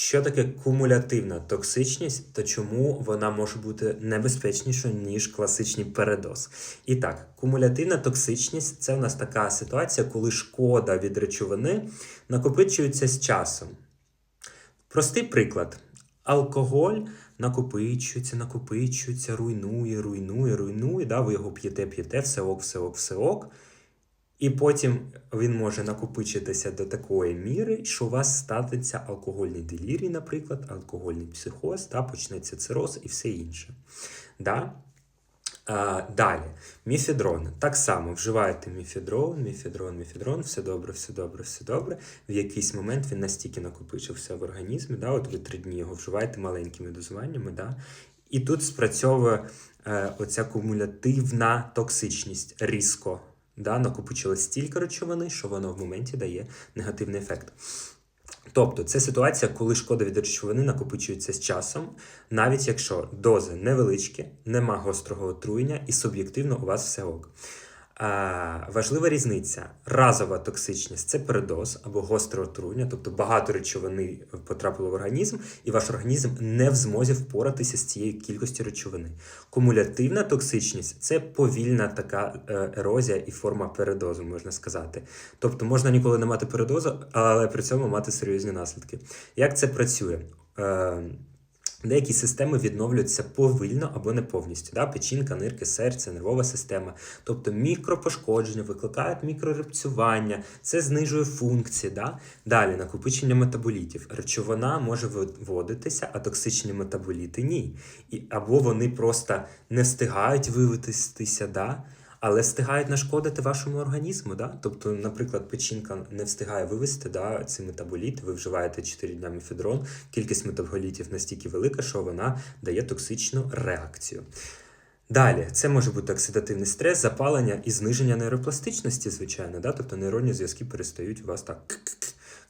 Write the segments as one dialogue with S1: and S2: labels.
S1: Що таке кумулятивна токсичність та чому вона може бути небезпечнішою, ніж класичний передоз? І так, кумулятивна токсичність це у нас така ситуація, коли шкода від речовини накопичується з часом. Простий приклад. Алкоголь накопичується, накопичується, руйнує, руйнує, руйнує. Да? Ви його п'єте, п'єте, все ок, все ок, все ок. І потім він може накопичитися до такої міри, що у вас станеться алкогольний делірій, наприклад, алкогольний психоз, та почнеться цироз і все інше. Да? А, далі, міфедрон. Так само вживаєте міфедрон, міфедрон, міфедрон, все добре, все добре, все добре. В якийсь момент він настільки накопичився в організмі, да? от ви три дні його вживаєте маленькими дозуваннями. Да? І тут спрацьовує е, оця кумулятивна токсичність різко. Да? Накопичилось стільки речовини, що воно в моменті дає негативний ефект. Тобто це ситуація, коли шкода від речовини накопичується з часом, навіть якщо дози невеличкі, нема гострого отруєння і суб'єктивно у вас все ок. Важлива різниця. Разова токсичність це передоз або гостре отруєння, тобто багато речовини потрапило в організм, і ваш організм не в змозі впоратися з цією кількістю речовини. Кумулятивна токсичність це повільна така е, ерозія і форма передозу, можна сказати. Тобто можна ніколи не мати передозу, але при цьому мати серйозні наслідки. Як це працює? Деякі системи відновлюються повільно або не повністю. Да? Печінка, нирки, серце, нервова система. Тобто мікропошкодження викликають мікрорепцювання, це знижує функції. Да? Далі накопичення метаболітів. Речовина може виводитися, а токсичні метаболіти ні. І, або вони просто не встигають вивитися, да? Але встигають нашкодити вашому організму. Да? Тобто, наприклад, печінка не встигає вивести да, ці метаболіти, ви вживаєте 4 дня мефедрон, кількість метаболітів настільки велика, що вона дає токсичну реакцію. Далі, це може бути оксидативний стрес, запалення і зниження нейропластичності, звичайно, да? тобто нейронні зв'язки перестають у вас так.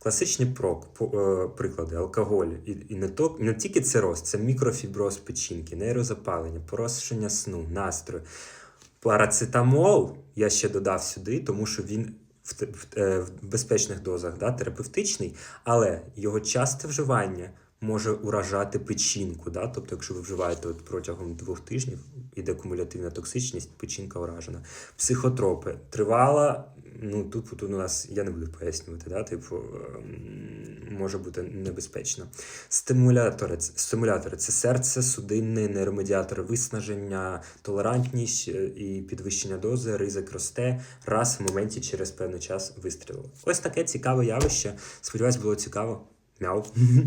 S1: Класичні прок, е, приклади, алкоголь і, і не, то, не тільки цироз, це мікрофіброз печінки, нейрозапалення, порушення сну, настрою. Парацетамол я ще додав сюди, тому що він в, в, е, в безпечних дозах да, терапевтичний, але його часте вживання може уражати печінку. Да? Тобто, якщо ви вживаєте от протягом двох тижнів, іде кумулятивна токсичність, печінка уражена. Психотропи тривала. Ну тут, тут у нас я не буду пояснювати, да? типу ем, може бути небезпечно. Стимулятори, стимулятори це серце, судинний, нейромедіатори виснаження, толерантність е, і підвищення дози, ризик росте раз в моменті через певний час вистрілу. Ось таке цікаве явище. Сподіваюсь, було цікаво. Мяу.